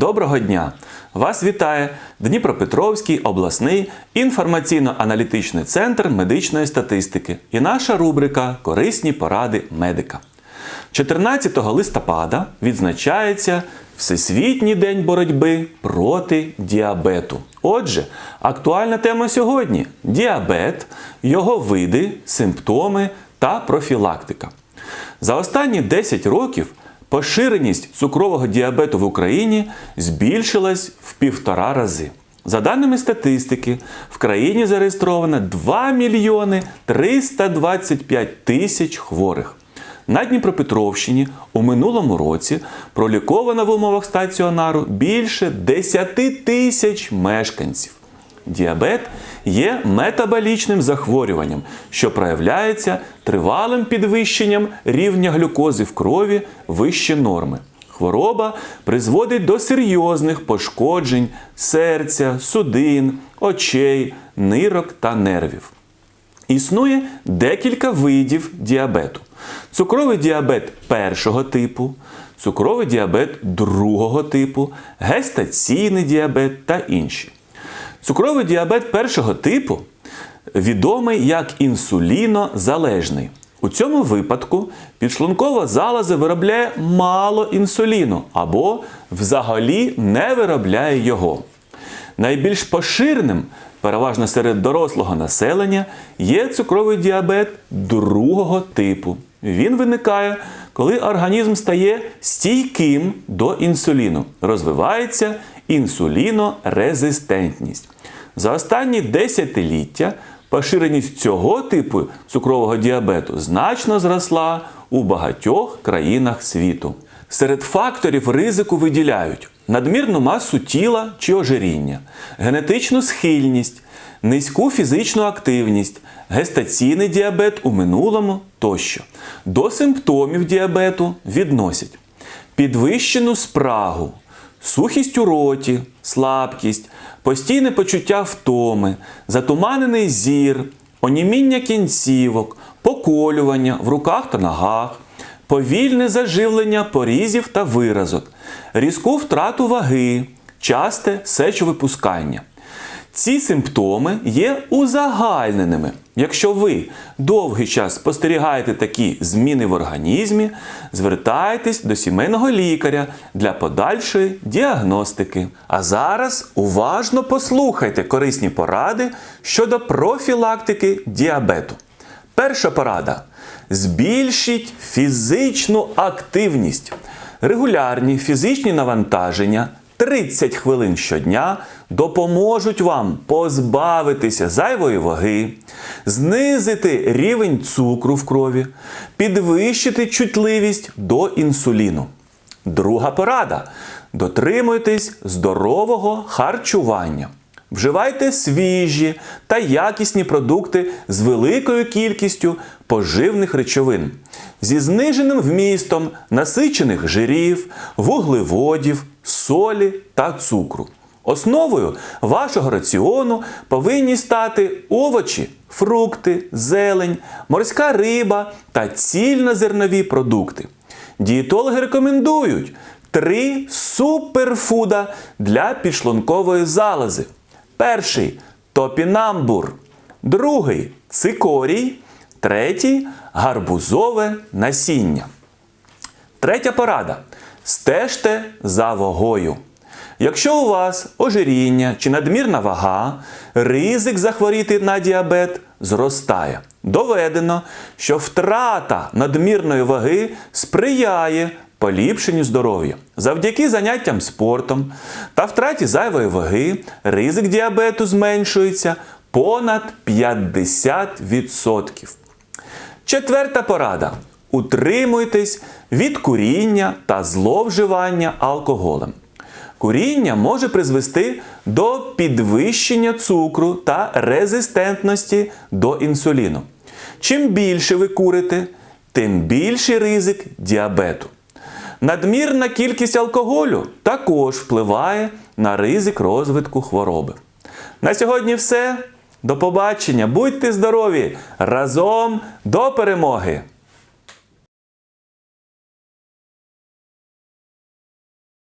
Доброго дня! Вас вітає Дніпропетровський обласний інформаційно-аналітичний центр медичної статистики і наша рубрика Корисні поради медика. 14 листопада відзначається Всесвітній день боротьби проти діабету. Отже, актуальна тема сьогодні діабет, його види, симптоми та профілактика. За останні 10 років поширеність цукрового діабету в Україні збільшилась в півтора рази. За даними статистики, в країні зареєстровано 2 мільйони 325 тисяч хворих. На Дніпропетровщині у минулому році проліковано в умовах стаціонару більше 10 тисяч мешканців. Діабет є метаболічним захворюванням, що проявляється тривалим підвищенням рівня глюкози в крові вище норми. Хвороба призводить до серйозних пошкоджень серця, судин, очей, нирок та нервів. Існує декілька видів діабету: цукровий діабет першого типу, цукровий діабет другого типу, гестаційний діабет та інші. Цукровий діабет першого типу відомий як інсулінозалежний. У цьому випадку підшлункова залоза виробляє мало інсуліну або взагалі не виробляє його. Найбільш поширеним, переважно серед дорослого населення, є цукровий діабет другого типу. Він виникає, коли організм стає стійким до інсуліну, розвивається інсулінорезистентність. За останні десятиліття поширеність цього типу цукрового діабету значно зросла у багатьох країнах світу. Серед факторів ризику виділяють надмірну масу тіла чи ожиріння, генетичну схильність, низьку фізичну активність, гестаційний діабет у минулому тощо. До симптомів діабету відносять підвищену спрагу, сухість у роті, слабкість, постійне почуття втоми, затуманений зір, оніміння кінцівок, поколювання в руках та ногах, повільне заживлення порізів та виразок, різку втрату ваги, часте сечовипускання. Ці симптоми є узагальненими. Якщо ви довгий час спостерігаєте такі зміни в організмі, звертайтесь до сімейного лікаря для подальшої діагностики. А зараз уважно послухайте корисні поради щодо профілактики діабету. Перша порада: збільшіть фізичну активність. Регулярні фізичні навантаження 30 хвилин щодня допоможуть вам позбавитися зайвої ваги, знизити рівень цукру в крові, підвищити чутливість до інсуліну. Друга порада: дотримуйтесь здорового харчування. Вживайте свіжі та якісні продукти з великою кількістю поживних речовин, зі зниженим вмістом насичених жирів, вуглеводів, солі та цукру. Основою вашого раціону повинні стати овочі, фрукти, зелень, морська риба та цільнозернові продукти. Дієтологи рекомендують три суперфуда для підшлункової залози. Перший топінамбур, другий цикорій, третій гарбузове насіння. Третя порада. Стежте за вагою. Якщо у вас ожиріння чи надмірна вага, ризик захворіти на діабет зростає. Доведено, що втрата надмірної ваги сприяє поліпшенню здоров'я. Завдяки заняттям спортом та втраті зайвої ваги ризик діабету зменшується понад 50%. Четверта порада. Утримуйтесь від куріння та зловживання алкоголем. Куріння може призвести до підвищення цукру та резистентності до інсуліну. Чим більше ви курите, тим більший ризик діабету. Надмірна кількість алкоголю також впливає на ризик розвитку хвороби. На сьогодні все. До побачення, будьте здорові! Разом до перемоги!